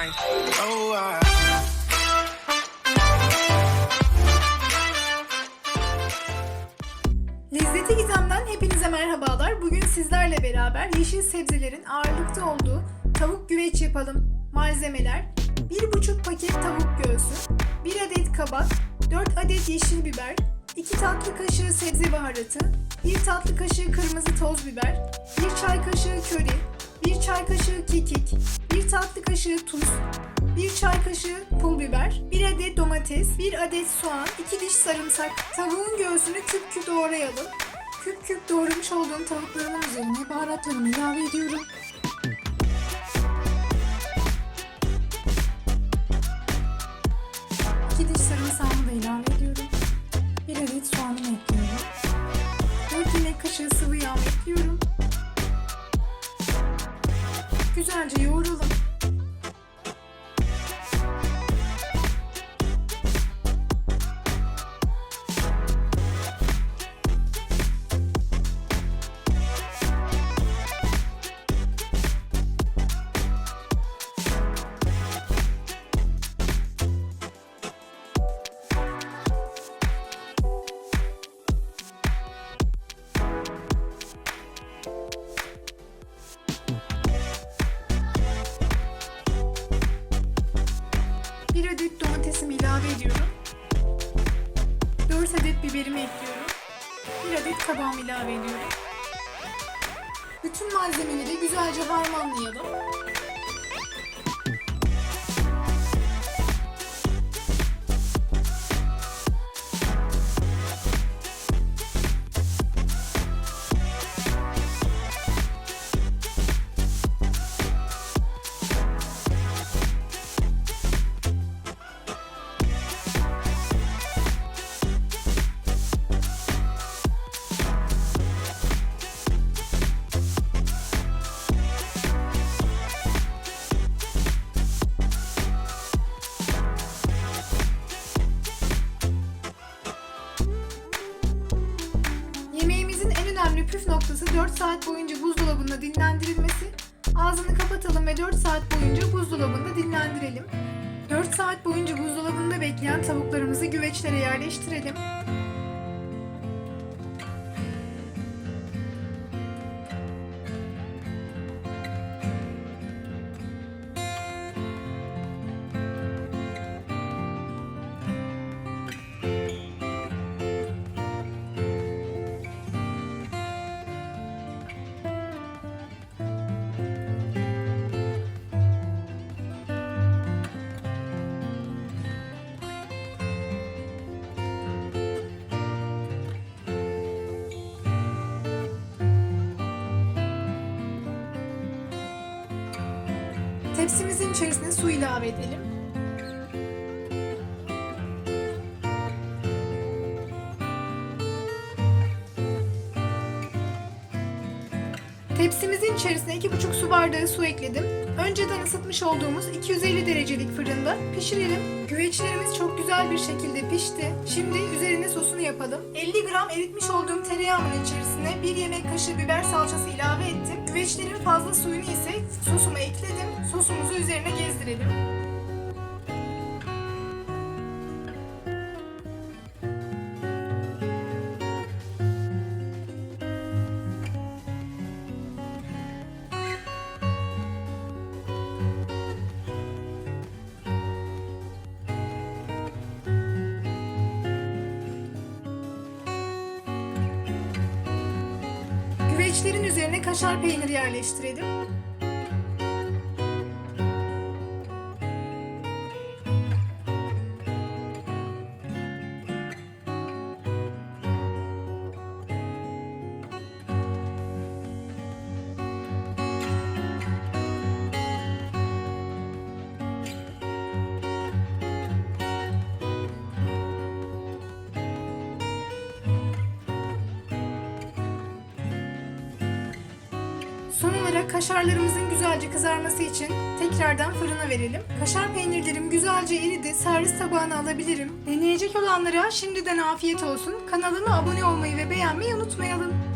mind. Oh, I. Lezzeti Gizem'den hepinize merhabalar. Bugün sizlerle beraber yeşil sebzelerin ağırlıkta olduğu tavuk güveç yapalım. Malzemeler 1,5 paket tavuk göğsü, 1 adet kabak, 4 adet yeşil biber, 2 tatlı kaşığı sebze baharatı, 1 tatlı kaşığı kırmızı toz biber, 1 çay kaşığı köri, 1 çay kaşığı kekik, 1 tatlı kaşığı tuz, 1 çay kaşığı pul biber, 1 adet domates, 1 adet soğan, 2 diş sarımsak. Tavuğun göğsünü küp küp doğrayalım. Küp küp doğramış olduğum tavuklarımın üzerine baharatlarımı ilave ediyorum. İki diş Güzelce yoğuralım. Ediyorum. 4 adet biberimi ekliyorum. Bir adet kabağımı ilave ediyorum. Bütün malzemeleri güzelce harmanlayalım. Püf noktası 4 saat boyunca buzdolabında dinlendirilmesi. Ağzını kapatalım ve 4 saat boyunca buzdolabında dinlendirelim. 4 saat boyunca buzdolabında bekleyen tavuklarımızı güveçlere yerleştirelim. Tepsimizin içerisine su ilave edelim. Tepsimizin içerisine 2,5 su bardağı su ekledim. Önceden ısıtmış olduğumuz 250 derecelik fırında pişirelim. Güveçlerimiz çok güzel bir şekilde pişti. Şimdi üzerine sosunu yapalım. 50 gram eritmiş olduğum tereyağımın içerisine 1 yemek kaşığı biber salçası ilave ettim. Güveçlerin fazla suyunu ise sosuma ekledim. Sosumuzu üzerine gezdirelim. Güveçlerin üzerine kaşar peyniri yerleştirelim. Son olarak kaşarlarımızın güzelce kızarması için tekrardan fırına verelim. Kaşar peynirlerim güzelce eridi. Servis tabağına alabilirim. Deneyecek olanlara şimdiden afiyet olsun. Kanalıma abone olmayı ve beğenmeyi unutmayalım.